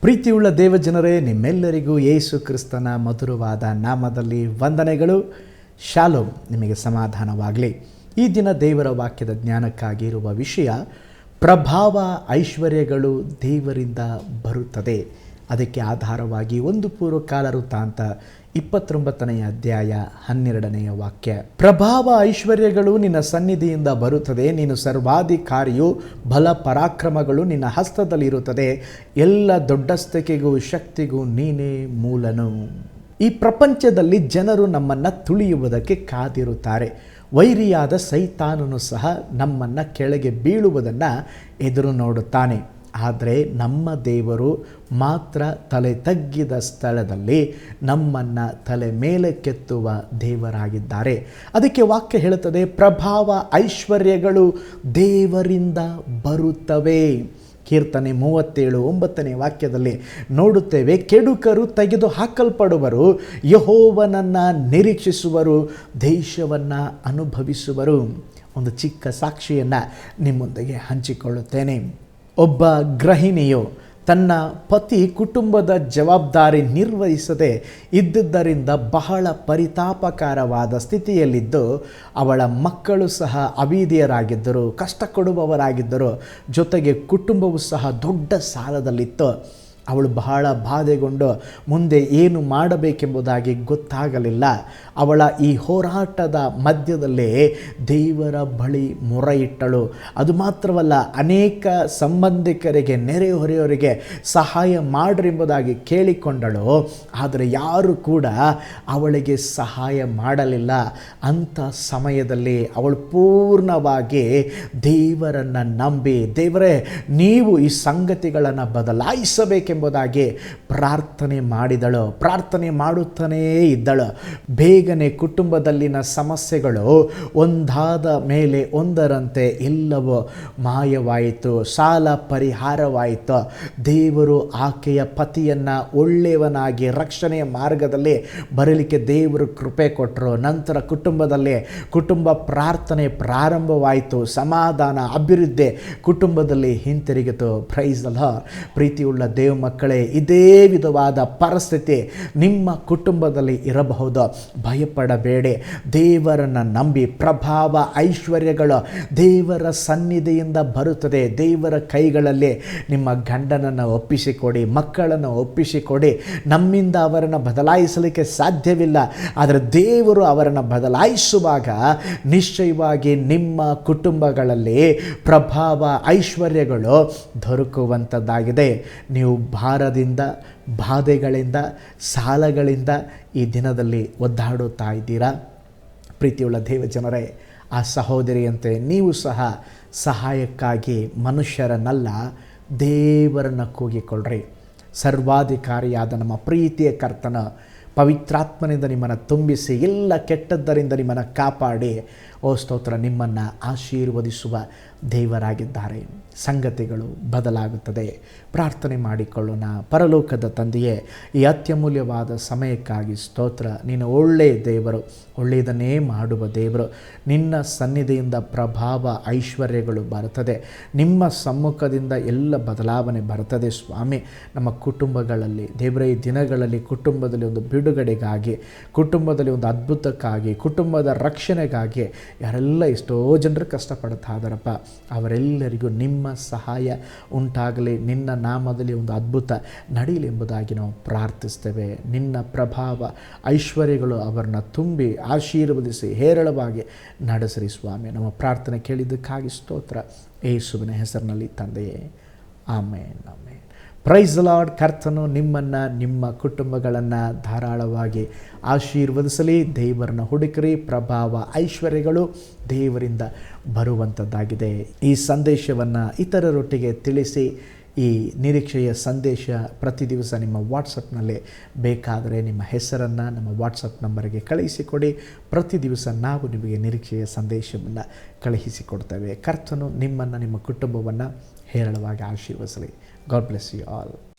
ಪ್ರೀತಿಯುಳ್ಳ ದೇವಜನರೇ, ನಿಮ್ಮೆಲ್ಲರಿಗೂ ಯೇಸು ಕ್ರಿಸ್ತನ ಮಧುರವಾದ ನಾಮದಲ್ಲಿ ವಂದನೆಗಳು. ಶಾಲೋ ನಿಮಗೆ ಸಮಾಧಾನವಾಗಲಿ. ಈ ದಿನ ದೇವರ ವಾಕ್ಯದ ಜ್ಞಾನಕ್ಕಾಗಿ ಇರುವ ವಿಷಯ, ಪ್ರಭಾವ ಐಶ್ವರ್ಯಗಳು ದೇವರಿಂದ ಬರುತ್ತದೆ. ಅದಕ್ಕೆ ಆಧಾರವಾಗಿ ಒಂದು ಪೂರ್ವಕಾಲ ವೃತ್ತಾಂತ ಇಪ್ಪತ್ತೊಂಬತ್ತನೆಯ ಅಧ್ಯಾಯ ಹನ್ನೆರಡನೆಯ ವಾಕ್ಯ, ಪ್ರಭಾವ ಐಶ್ವರ್ಯಗಳು ನಿನ್ನ ಸನ್ನಿಧಿಯಿಂದ ಬರುತ್ತದೆ, ನೀನು ಸರ್ವಾಧಿಕಾರಿಯು ಬಲ ಪರಾಕ್ರಮಗಳು ನಿನ್ನ ಹಸ್ತದಲ್ಲಿರುತ್ತದೆ, ಎಲ್ಲ ದೊಡ್ಡಸ್ತಿಕೆಗೂ ಶಕ್ತಿಗೂ ನೀನೇ ಮೂಲನು. ಈ ಪ್ರಪಂಚದಲ್ಲಿ ಜನರು ನಮ್ಮನ್ನು ತುಳಿಯುವುದಕ್ಕೆ ಕಾದಿರುತ್ತಾರೆ. ವೈರಿಯಾದ ಸೈತಾನನು ಸಹ ನಮ್ಮನ್ನು ಕೆಳಗೆ ಬೀಳುವುದನ್ನು ಎದುರು ನೋಡುತ್ತಾನೆ. ಆದರೆ ನಮ್ಮ ದೇವರು ಮಾತ್ರ ತಲೆ ತಗ್ಗಿದ ಸ್ಥಳದಲ್ಲಿ ನಮ್ಮನ್ನು ತಲೆ ಮೇಲೆ ಕೆತ್ತುವ ದೇವರಾಗಿದ್ದಾರೆ. ಅದಕ್ಕೆ ವಾಕ್ಯ ಹೇಳುತ್ತದೆ, ಪ್ರಭಾವ ಐಶ್ವರ್ಯಗಳು ದೇವರಿಂದ ಬರುತ್ತವೆ. ಕೀರ್ತನೆ ಮೂವತ್ತೇಳು ಒಂಬತ್ತನೇ ವಾಕ್ಯದಲ್ಲಿ ನೋಡುತ್ತೇವೆ, ಕೆಡುಕರು ತೆಗೆದು ಹಾಕಲ್ಪಡುವರು, ಯಹೋವನನ್ನು ನಿರೀಕ್ಷಿಸುವರು, ದೇಶವನ್ನು ಅನುಭವಿಸುವರು. ಒಂದು ಚಿಕ್ಕ ಸಾಕ್ಷಿಯನ್ನು ನಿಮ್ಮೊಂದಿಗೆ ಹಂಚಿಕೊಳ್ಳುತ್ತೇನೆ. ಒಬ್ಬ ಗೃಹಿಣಿಯು ತನ್ನ ಪತಿ ಕುಟುಂಬದ ಜವಾಬ್ದಾರಿ ನಿರ್ವಹಿಸದೆ ಇದ್ದುದರಿಂದ ಬಹಳ ಪರಿತಾಪಕರವಾದ ಸ್ಥಿತಿಯಲ್ಲಿದ್ದು, ಅವಳ ಮಕ್ಕಳು ಸಹ ಅವೀದಿಯರಾಗಿದ್ದರು ಕಷ್ಟ ಕೊಡುವವರಾಗಿದ್ದರು ಜೊತೆಗೆ ಕುಟುಂಬವು ಸಹ ದೊಡ್ಡ ಸಾಲದಲ್ಲಿತ್ತು. ಅವಳು ಬಹಳ ಬಾಧೆಗೊಂಡು ಮುಂದೆ ಏನು ಮಾಡಬೇಕೆಂಬುದಾಗಿ ಗೊತ್ತಾಗಲಿಲ್ಲ. ಅವಳ ಈ ಹೋರಾಟದ ಮಧ್ಯದಲ್ಲೇ ದೇವರ ಬಳಿ ಮೊರೆಯಿಟ್ಟಳು. ಅದು ಮಾತ್ರವಲ್ಲ, ಅನೇಕ ಸಂಬಂಧಿಕರಿಗೆ ನೆರೆಹೊರೆಯವರಿಗೆ ಸಹಾಯ ಮಾಡ್ರೆಂಬುದಾಗಿ ಕೇಳಿಕೊಂಡಳು. ಆದರೆ ಯಾರು ಕೂಡ ಅವಳಿಗೆ ಸಹಾಯ ಮಾಡಲಿಲ್ಲ. ಅಂಥ ಸಮಯದಲ್ಲಿ ಅವಳು ಪೂರ್ಣವಾಗಿ ದೇವರನ್ನು ನಂಬಿ, ದೇವರೇ, ನೀವು ಈ ಸಂಗತಿಗಳನ್ನು ಬದಲಾಯಿಸಬೇಕೆಂಬುದಾಗಿ ಪ್ರಾರ್ಥನೆ ಮಾಡಿದಳು. ಪ್ರಾರ್ಥನೆ ಮಾಡುತ್ತಾನೇ ಇದ್ದಳು. ಬೇಗನೆ ಕುಟುಂಬದಲ್ಲಿನ ಸಮಸ್ಯೆಗಳು ಒಂದಾದ ಮೇಲೆ ಒಂದರಂತೆ ಎಲ್ಲವೂ ಮಾಯವಾಯಿತು. ಸಾಲ ಪರಿಹಾರವಾಯಿತು. ದೇವರು ಆಕೆಯ ಪತಿಯನ್ನು ಒಳ್ಳೆಯವನಾಗಿ ರಕ್ಷಣೆಯ ಮಾರ್ಗದಲ್ಲಿ ಬರಲಿಕ್ಕೆ ದೇವರು ಕೃಪೆ ಕೊಟ್ಟರು ನಂತರ ಕುಟುಂಬದಲ್ಲಿ ಕುಟುಂಬ ಪ್ರಾರ್ಥನೆ ಪ್ರಾರಂಭವಾಯಿತು. ಸಮಾಧಾನ, ಅಭಿವೃದ್ಧಿ ಕುಟುಂಬದಲ್ಲಿ ಹಿಂತಿರುಗಿತು. ಅಲ್ಲ ಪ್ರೀತಿಯುಳ್ಳ ದೇವ ಮಕ್ಕಳೇ, ಇದೇ ವಿಧವಾದ ಪರಿಸ್ಥಿತಿ ನಿಮ್ಮ ಕುಟುಂಬದಲ್ಲಿ ಇರಬಹುದು. ಭಯಪಡಬೇಡಿ. ದೇವರನ್ನು ನಂಬಿ ಪ್ರಭಾವ ಐಶ್ವರ್ಯಗಳು ದೇವರ ಸನ್ನಿಧಿಯಿಂದ ಬರುತ್ತದೆ. ದೇವರ ಕೈಗಳಲ್ಲಿ ನಿಮ್ಮ ಗಂಡನನ್ನು ಒಪ್ಪಿಸಿಕೊಡಿ, ಮಕ್ಕಳನ್ನು ಒಪ್ಪಿಸಿಕೊಡಿ. ನಮ್ಮಿಂದ ಅವರನ್ನು ಬದಲಾಯಿಸಲಿಕ್ಕೆ ಸಾಧ್ಯವಿಲ್ಲ. ಆದರೆ ದೇವರು ಅವರನ್ನು ಬದಲಾಯಿಸುವಾಗ ನಿಶ್ಚಯವಾಗಿ ನಿಮ್ಮ ಕುಟುಂಬಗಳಲ್ಲಿ ಪ್ರಭಾವ, ಐಶ್ವರ್ಯಗಳು ದೊರಕುವಂಥದ್ದಾಗಿದೆ ನೀವು ಭಾರದಿಂದ, ಬಾಧೆಗಳಿಂದ, ಸಾಲಗಳಿಂದ ಈ ದಿನದಲ್ಲಿ ಒದ್ದಾಡುತ್ತಾ ಇದ್ದೀರಾ? ಪ್ರೀತಿಯುಳ್ಳ ದೇವ ಜನರೇ, ಆ ಸಹೋದರಿಯಂತೆ ನೀವು ಸಹ ಸಹಾಯಕ್ಕಾಗಿ ಮನುಷ್ಯರನ್ನಲ್ಲ, ದೇವರನ್ನು ಕೂಗಿಕೊಳ್ಳ್ರಿ. ಸರ್ವಾಧಿಕಾರಿಯಾದ ನಮ್ಮ ಪ್ರೀತಿಯ ಕರ್ತನ ಪವಿತ್ರಾತ್ಮನಿಂದ ನಿಮ್ಮನ್ನು ತುಂಬಿಸಿ, ಎಲ್ಲ ಕೆಟ್ಟದ್ದರಿಂದ ನಿಮ್ಮನ್ನು ಕಾಪಾಡಿ. ಓ ಸ್ತೋತ್ರ, ನಿಮ್ಮನ್ನು ಆಶೀರ್ವದಿಸುವ ದೇವರಾಗಿದ್ದಾರೆ. ಸಂಗತಿಗಳು ಬದಲಾಗುತ್ತದೆ. ಪ್ರಾರ್ಥನೆ ಮಾಡಿಕೊಳ್ಳೋಣ. ಪರಲೋಕದ ತಂದೆಯೇ, ಈ ಅತ್ಯಮೂಲ್ಯವಾದ ಸಮಯಕ್ಕಾಗಿ ಸ್ತೋತ್ರ. ನೀನು ಒಳ್ಳೆಯ ದೇವರು, ಒಳ್ಳೆಯದನ್ನೇ ಮಾಡುವ ದೇವರು. ನಿನ್ನ ಸನ್ನಿಧಿಯಿಂದ ಪ್ರಭಾವ, ಐಶ್ವರ್ಯಗಳು ಬರುತ್ತದೆ. ನಿಮ್ಮ ಸಮ್ಮುಖದಿಂದ ಎಲ್ಲ ಬದಲಾವಣೆ ಬರುತ್ತದೆ ಸ್ವಾಮಿ. ನಮ್ಮ ಕುಟುಂಬಗಳಲ್ಲಿ, ದೇವರ, ಈ ದಿನಗಳಲ್ಲಿ ಕುಟುಂಬದಲ್ಲಿ ಒಂದು ಬಿಡುಗಡೆಗಾಗಿ, ಕುಟುಂಬದಲ್ಲಿ ಒಂದು ಅದ್ಭುತಕ್ಕಾಗಿ, ಕುಟುಂಬದ ರಕ್ಷಣೆಗಾಗಿ ಯಾರೆಲ್ಲ ಎಷ್ಟೋ ಜನರು ಕಷ್ಟಪಡ್ತಾ ಇದ್ದಾರಪ್ಪ ಅವರೆಲ್ಲರಿಗೂ ನಿಮ್ಮ ಸಹಾಯ ಉಂಟಾಗಲಿ, ನಿನ್ನ ನಾಮದಲ್ಲಿ ಒಂದು ಅದ್ಭುತ ನಡೀಲಿ ಎಂಬುದಾಗಿ ನಾವು ಪ್ರಾರ್ಥಿಸ್ತೇವೆ. ನಿನ್ನ ಪ್ರಭಾವ ಐಶ್ವರ್ಯಗಳು ಅವರನ್ನ ತುಂಬಿ ಆಶೀರ್ವದಿಸಿ, ಹೇರಳವಾಗಿ ನಡೆಸರಿ ಸ್ವಾಮಿ. ನಮ್ಮ ಪ್ರಾರ್ಥನೆ ಕೇಳಿದ್ದಕ್ಕಾಗಿ ಸ್ತೋತ್ರ. ಏಸುವಿನ ಹೆಸರಿನಲ್ಲಿ ತಂದೆಯೇ. ಆಮೇನ್ ಆಮೇನ್. ಪ್ರೈಸ್ ಲಾರ್ಡ್ ಕರ್ತನು ನಿಮ್ಮನ್ನು, ನಿಮ್ಮ ಕುಟುಂಬಗಳನ್ನು ಧಾರಾಳವಾಗಿ ಆಶೀರ್ವದಿಸಲಿ. ದೇವರನ್ನ ಹುಡುಕರಿ, ಪ್ರಭಾವ, ಐಶ್ವರ್ಯಗಳು ದೇವರಿಂದ ಬರುವಂಥದ್ದಾಗಿದೆ ಈ ಸಂದೇಶವನ್ನು ಇತರರೊಟ್ಟಿಗೆ ತಿಳಿಸಿ ಈ ನಿರೀಕ್ಷೆಯ ಸಂದೇಶ ಪ್ರತಿ ದಿವಸ ನಿಮ್ಮ ವಾಟ್ಸಪ್ನಲ್ಲಿ ಬೇಕಾದರೆ ನಿಮ್ಮ ಹೆಸರನ್ನು, ನಮ್ಮ ವಾಟ್ಸಪ್ ನಂಬರಿಗೆ ಕಳುಹಿಸಿಕೊಡಿ ಪ್ರತಿ ದಿವಸ ನಾವು ನಿಮಗೆ ನಿರೀಕ್ಷೆಯ ಸಂದೇಶವನ್ನು ಕಳುಹಿಸಿಕೊಡ್ತೇವೆ. ಕರ್ತನು ನಿಮ್ಮನ್ನು, ನಿಮ್ಮ ಕುಟುಂಬವನ್ನು ಹೇರಳವಾಗಿ ಆಶೀರ್ವಸಲಿ ಗಾಡ್ ಬ್ಲೆಸ್ ಯು ಆಲ್